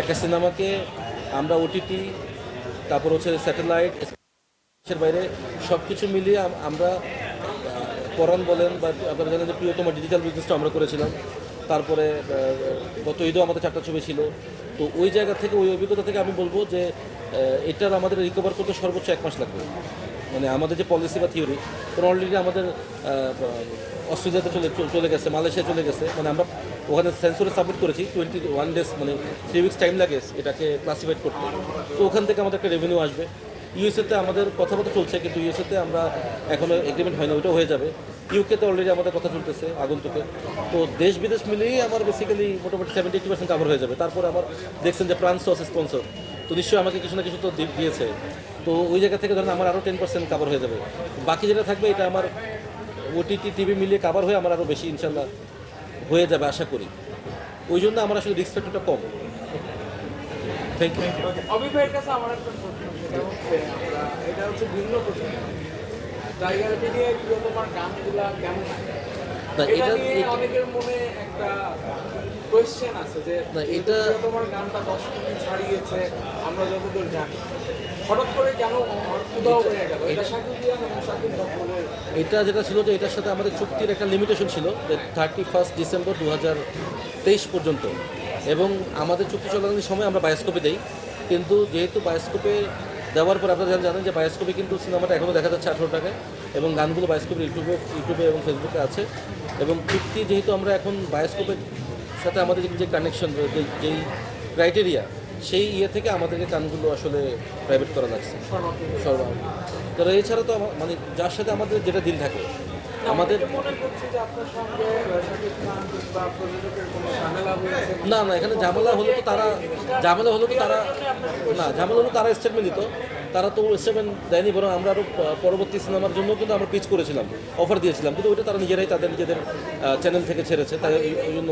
একটা সিনেমাকে আমরা ওটিটি তারপর হচ্ছে স্যাটেলাইট, এর বাইরে সব কিছু মিলিয়ে আমরা পরাণ বলেন বা আপনারা জানেন যে প্রিয়তম ডিজিটাল বিজনেসটা আমরা করেছিলাম। তারপরে গত ঈদও আমাদের চারটা ছবি ছিল। তো ওই জায়গা থেকে, ওই অভিজ্ঞতা থেকে আমি বলব যে এটার আমাদের রিকভার করতে সর্বোচ্চ এক মাস লাগবে। মানে আমাদের যে পলিসি বা থিওরি কারণ অলরেডি আমাদের অস্ট্রেলিয়াতে চলে চলে গেছে, মালয়েশিয়া চলে গেছে মানে আমরা ওখানে সেন্সরে সাবমিট করেছি টোয়েন্টি ওয়ান ডেজ মানে থ্রি উইক্স টাইম লাগে এটাকে ক্লাসিফাইড করতে। তো ওখান থেকে আমাদের একটা রেভিনিউ আসবে। ইউএসএতে আমাদের কথাবার্তা চলছে, কিন্তু ইউএসএতে আমরা এখনও এগ্রিমেন্ট হয় না, ওইটা হয়ে যাবে। ইউকেতে অলরেডি আমাদের কথা চলতেছে, আগন্তুকে। তো দেশ বিদেশ মিলিয়েই আমার বেসিক্যালি মোটামুটি সেভেন্টি এইটি পার্সেন্ট কাভার হয়ে যাবে। তারপর আমার দেখছেন যে প্রান্স আছে স্পন্সর তো নিশ্চয়ই আমাকে কিছু না কিছু তো দিয়েছে। তো ওই জায়গা থেকে ধরেন আমার আরও টেন পার্সেন্ট কাভার হয়ে যাবে। বাকি যেটা থাকবে এটা আমার ওটিটি টিভি মিলিয়ে কাভার হয়ে আমার আরও বেশি ইনশাল্লাহ হয়ে যাবে আশা করি। ওই জন্য আমার আসলে রিস্ক ফ্যাক্টরটা কম। থ্যাংক ইউ টাইগার কেমন? না, এটা নিয়ে অনেকের মনে একটা কোয়েশ্চেন আছে যে না, এটা- প্রিয়তমার গানটা দশ ছাড়িয়েছে আমরা যতদূর জানি। হঠাৎ করে কেন এটা যেটা ছিল যে এটার সাথে আমাদের চুক্তির একটা লিমিটেশন ছিল যে থার্টি ফার্স্ট ডিসেম্বর দু হাজার তেইশ পর্যন্ত। এবং আমাদের চুক্তি চলাকালীন সময় আমরা বায়োস্কোপে দেই। কিন্তু যেহেতু বায়োস্কোপে দেওয়ার পর আপনারা জানেন- জানেন যে বায়োস্কোপে কিন্তু সিনেমাটা এখনও দেখা যাচ্ছে আঠেরো টাকায় এবং গানগুলো বায়োস্কোপে ইউটিউবে ইউটিউবে এবং ফেসবুকে আছে। এবং চুক্তি যেহেতু আমরা এখন বায়োস্কোপের সাথে আমাদের যে কানেকশন যেই ক্রাইটেরিয়া সেই ইয়ে থেকে আমাদেরকে গানগুলো আসলে প্রাইভেট করা লাগছে। সর্ব তো এছাড়া তো মানে যার সাথে আমাদের যেটা দিল থাকে আমাদের না না এখানে ঝামেলা হলে তো তারা ঝামেলা হলে তো তারা না ঝামেলা হলে তারা স্টেটমেন্ট দিত। তারা তো স্টেটমেন্ট দেয়নি বরং আমরা আরও পরবর্তী সিনেমার জন্য কিন্তু আমরা পিচ করেছিলাম অফার দিয়েছিলাম। কিন্তু ওইটা তারা নিজেরাই তাদের নিজেদের চ্যানেল থেকে ছেড়েছে তাই ওই- জন্য